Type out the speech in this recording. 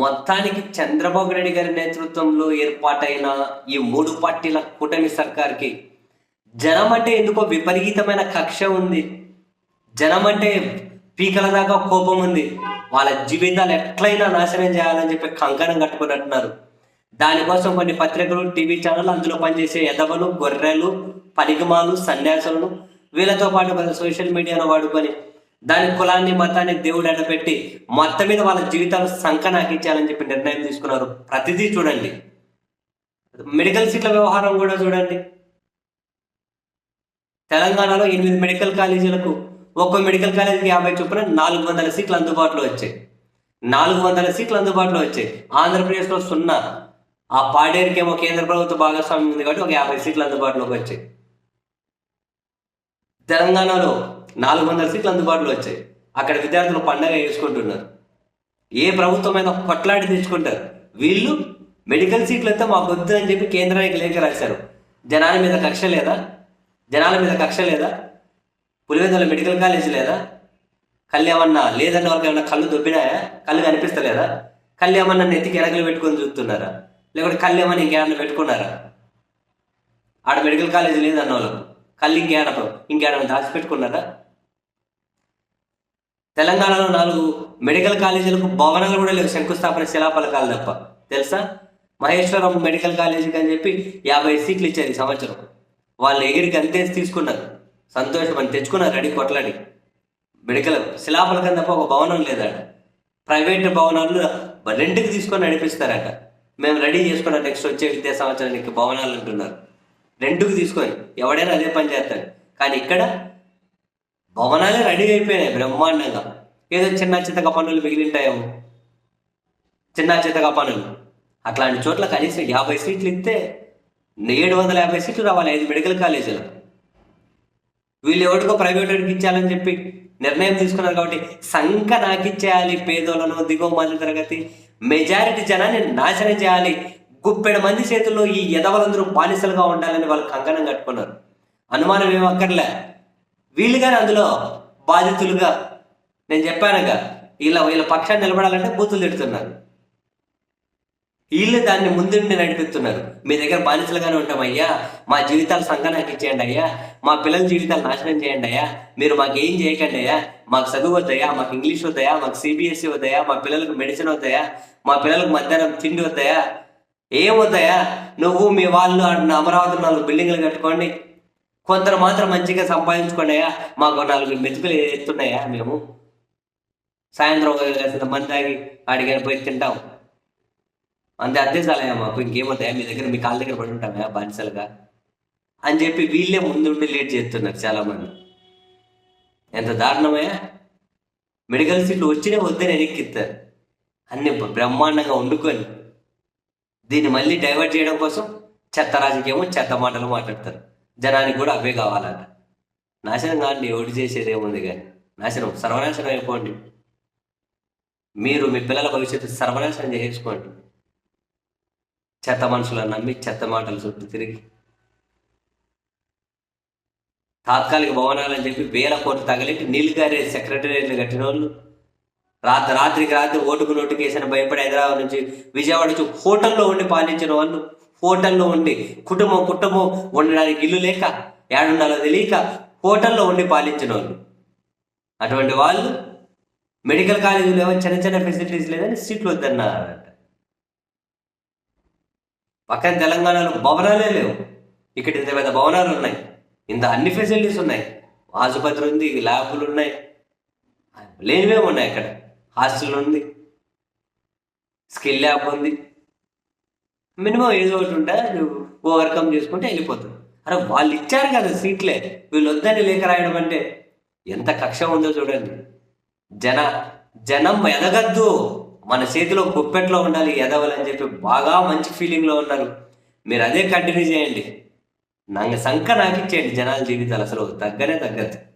మొత్తానికి చంద్రబాబు నాయుడు గారి నేతృత్వంలో ఏర్పాటైన ఈ మూడు పార్టీల కూటమి సర్కార్కి జనం అంటే ఎందుకో విపరీతమైన కక్ష ఉంది. జనం అంటే పీకల దాకా కోపం ఉంది. వాళ్ళ జీవితాలు ఎట్లయినా నాశనం చేయాలని చెప్పి కంకణం కట్టుకున్నట్టున్నారు. దానికోసం కొన్ని పత్రికలు టీవీ ఛానల్ అందులో పనిచేసే ఎదవలు గొర్రెలు పనికిమాలు సన్యాసులను వీళ్ళతో పాటు సోషల్ మీడియాను వాడుకొని దాని కులాన్ని మతాన్ని దేవుడు అడ్డపెట్టి మొత్తం మీద వాళ్ళ జీవితాలు సంకనాకించాలని చెప్పి నిర్ణయం తీసుకున్నారు. ప్రతిదీ చూడండి. మెడికల్ సీట్ల వ్యవహారం కూడా చూడండి. తెలంగాణలో ఎనిమిది మెడికల్ కాలేజీలకు ఒక్కో మెడికల్ కాలేజీకి యాభై చొప్పున నాలుగు వందల సీట్లు అందుబాటులో వచ్చాయి. నాలుగు వందల సీట్లు అందుబాటులో వచ్చాయి. ఆంధ్రప్రదేశ్లో సున్నా. ఆ పాడేరుకేమో కేంద్ర ప్రభుత్వ భాగస్వామ్యం ఉంది కాబట్టి ఒక యాభై సీట్లు అందుబాటులోకి వచ్చాయి. తెలంగాణలో నాలుగు వందల సీట్లు అందుబాటులో వచ్చాయి. అక్కడ విద్యార్థులు పండగ చేసుకుంటున్నారు. ఏ ప్రభుత్వమైనా కొట్లాడి తెచ్చుకుంటారు. వీళ్ళు మెడికల్ సీట్లు అయితే మాకు వద్దు అని చెప్పి కేంద్రానికి లేఖ రాశారు. జనాల మీద కక్ష లేదా? జనాల మీద కక్ష లేదా? పులివెందుల మెడికల్ కాలేజ్ లేదా? కళ్ళు ఏమన్నా లేదన్న వాళ్ళకి ఏమన్నా కళ్ళు దొబ్బినాయా? కళ్ళు కనిపిస్తలేదా? కళ్ళు ఏమన్నా నెత్తికి ఎరగలు పెట్టుకొని చూస్తున్నారా? లేకుంటే కళ్ళు ఏమన్నా ఇంకేమన్నా పెట్టుకున్నారా? ఆడ మెడికల్ కాలేజ్ లేదన్న వాళ్ళకు కళ్ళు ఇంకేడ ఇంకేడన్నా దాచిపెట్టుకున్నారా? తెలంగాణలో నాలుగు మెడికల్ కాలేజీలకు భవనాలు కూడా లేవు శంకుస్థాపన శిలాపలకాలు తప్ప. తెలుసా? మహేశ్వరం మెడికల్ కాలేజీకి అని చెప్పి యాభై సీట్లు ఇచ్చారు ఈ సంవత్సరం. వాళ్ళు ఎగిరికి అంతేసి తీసుకున్నారు. సంతోషం అని తెచ్చుకున్నారు రెడీ కొట్లాడి. మెడికల్ శిలాపలకం తప్ప ఒక భవనం లేదట. ప్రైవేట్ భవనాలు రెండుకి తీసుకొని నడిపిస్తారట. మేము రెడీ చేసుకున్నాం నెక్స్ట్ వచ్చే విద్యా సంవత్సరానికి భవనాలు అంటున్నారు. రెండుకు తీసుకొని ఎవడైనా అదే పని చేస్తాడు. కానీ ఇక్కడ భవనాలే రెడీ అయిపోయినాయి బ్రహ్మాండంగా. ఏదో చిన్న చితక పనులు మిగిలింటాయేమో. చిన్న చితక పనులు. అట్లాంటి చోట్ల కనీసం యాభై సీట్లు ఇస్తే ఏడు వందల యాభై సీట్లు రావాలి ఐదు మెడికల్ కాలేజీలు. వీళ్ళు ఎవరికో ప్రైవేట్ వాడికి ఇచ్చాలని చెప్పి నిర్ణయం తీసుకున్నారు కాబట్టి సంఖ నాకిచ్చేయాలి పేదోళ్ళను దిగువ మధ్య తరగతి. మెజారిటీ జనాన్ని నాశనం చేయాలి. గుప్పెడు మంది చేతుల్లో ఈ ఎదవలందరూ బానిసలుగా ఉండాలని వాళ్ళు కంకణం కట్టుకున్నారు. అనుమానం ఏమక్కర్లే అక్కర్లే. వీళ్ళు కానీ అందులో బాధితులుగా నేను చెప్పానుగా వీళ్ళ వీళ్ళ పక్షాన్ని నిలబడాలంటే బూతులు తిడుతున్నారు. వీళ్ళు దాన్ని ముందుండి నడిపిస్తున్నారు. మీ దగ్గర బానిసలుగానే ఉంటామయ్యా మా జీవితాలు సంఘానికి ఇచ్చేయండి అయ్యా. మా పిల్లల జీవితాలు నాశనం చేయండి అయ్యా. మీరు మాకు ఏం చేయకండి అయ్యా. మాకు చదువు వద్దయా మాకు ఇంగ్లీష్ వద్దయా మాకు సిబిఎస్ఈ వద్దయా మా పిల్లలకు మెడిసిన్ వద్దయా మా పిల్లలకు మధ్యాహ్నం తిండి వద్దయా ఏం వద్దయా నువ్వు మీ వాళ్ళు అమరావతి నాలుగు బిల్డింగ్లు కట్టుకోండి. కొందరు మాత్రం మంచిగా సంపాదించుకోండి మాకు నాలుగు మెతుకులు ఎత్తున్నాయా మేము? సాయంత్రం ఒక మంది తాగి ఆడికైనా పోయి తింటాం. అంతే అంతే మాకు. ఇంకేమవుతాయా? మీ దగ్గర మీ కాళ్ళ దగ్గర పడి ఉంటామా బానిసలుగా. అని చెప్పి వీళ్ళే ముందుండి లేట్ చేస్తున్నారు చాలామంది. ఎంత దారుణమయ్యా. మెడికల్ సీట్లు వచ్చినా వద్దని వెనక్కిస్తారు. అన్ని బ్రహ్మాండంగా వండుకొని దీన్ని మళ్ళీ డైవర్ట్ చేయడం కోసం చెత్త రాజకీయము చెత్త మాటలు మాట్లాడతారు. జనానికి కూడా అవే కావాలంట. నాశనం కాండి ఓటు చేసేది ఏముంది కానీ. నాశనం సర్వనాశనం అయిపోండి. మీరు మీ పిల్లల భవిష్యత్తు సర్వనాశనం చేసుకోండి చెత్త మనుషులను నమ్మి చెత్త మాటలు చుట్టూ తిరిగి. తాత్కాలిక భవనాలని చెప్పి వేల కోట్లు తగలెట్టి నీళ్ళు గారే సెక్రటరియట్లు కట్టిన వాళ్ళు రాత్రి రాత్రికి రాత్రి ఓటుకు నోటుకు భయపడి హైదరాబాద్ నుంచి విజయవాడ నుంచి హోటల్లో ఉండి పాలించిన వాళ్ళు. హోటల్లో ఉండి కుటుంబం కుటుంబం ఉండడానికి ఇల్లు లేక ఏడుండాలో తెలియక హోటల్లో ఉండి పాలించిన వాళ్ళు అటువంటి వాళ్ళు మెడికల్ కాలేజీలో ఏమో చిన్న చిన్న ఫెసిలిటీస్ లేదని సీట్లు వద్దన్నారంట. పక్కన తెలంగాణలో భవనాలే లేవు. ఇక్కడ ఇంత పెద్ద భవనాలు ఉన్నాయి. ఇంత అన్ని ఫెసిలిటీస్ ఉన్నాయి. ఆసుపత్రి ఉంది ల్యాబులు ఉన్నాయి. లేనివే ఉన్నాయి అక్కడ. హాస్టల్ ఉంది. స్కిల్ ల్యాబ్ ఉంది. మినిమం ఏదో ఒకటి ఉంటే నువ్వు ఓవర్కమ్ చేసుకుంటే వెళ్ళిపోతుంది అరే వాళ్ళు ఇచ్చారు కదా సీట్లే. వీళ్ళు వద్దని లేఖ రాయడం అంటే ఎంత కక్ష ఉందో చూడండి. జన జనం ఎదగద్దు. మన చేతిలో గుప్పెట్లో ఉండాలి ఎదవాలని చెప్పి బాగా మంచి ఫీలింగ్లో ఉన్నారు. మీరు అదే కంటిన్యూ చేయండి. నాకు సంఖ నాకు ఇచ్చేయండి జనాల జీవితాలు అసలు తగ్గనే తగ్గదు.